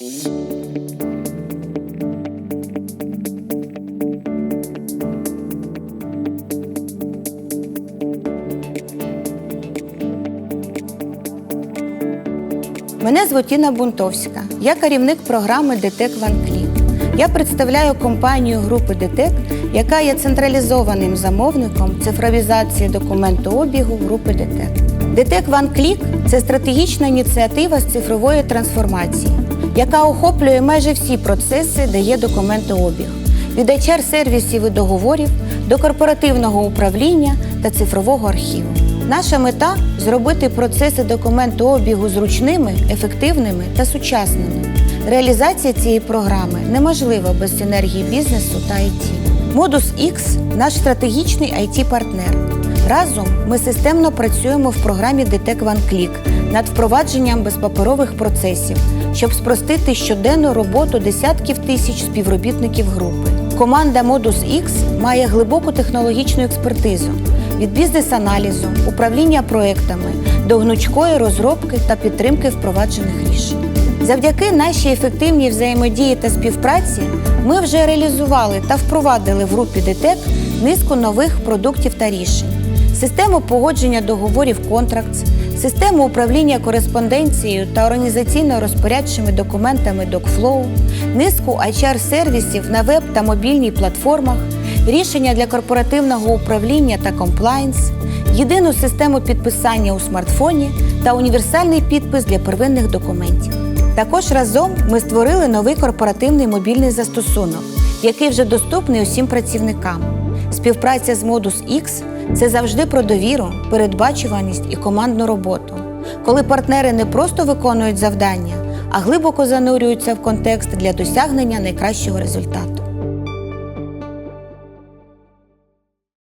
Мене звуть Інна Бунтовська. Я керівник програми ДТЕК Клік. Я представляю компанію групи ДТЕК, яка є централізованим замовником цифровізації документообігу групи ДТЕК. ДТЕК Клік це стратегічна ініціатива з цифрової трансформації, яка охоплює майже всі процеси, де є документообіг від HR-сервісів і договорів до корпоративного управління та цифрового архіву. Наша мета зробити процеси документообігу зручними, ефективними та сучасними. Реалізація цієї програми неможлива без синергії бізнесу та IT. Modus X – наш стратегічний it партнер Разом ми системно працюємо в програмі DTEC OneClick над впровадженням безпаперових процесів, щоб спростити щоденну роботу десятків тисяч співробітників групи. Команда Modus X має глибоку технологічну експертизу від бізнес-аналізу, управління проектами до гнучкої розробки та підтримки впроваджених рішень. Завдяки нашій ефективній взаємодії та співпраці ми вже реалізували та впровадили в групі ДТЕК низку нових продуктів та рішень систему погодження договорів контрактс, систему управління кореспонденцією та організаційно-розпорядчими документами DocFlow, низку HR-сервісів на веб та мобільній платформах, рішення для корпоративного управління та комплайнс, єдину систему підписання у смартфоні та універсальний підпис для первинних документів. Також разом ми створили новий корпоративний мобільний застосунок, який вже доступний усім працівникам. Співпраця з Modus X – це завжди про довіру, передбачуваність і командну роботу, коли партнери не просто виконують завдання, а глибоко занурюються в контекст для досягнення найкращого результату.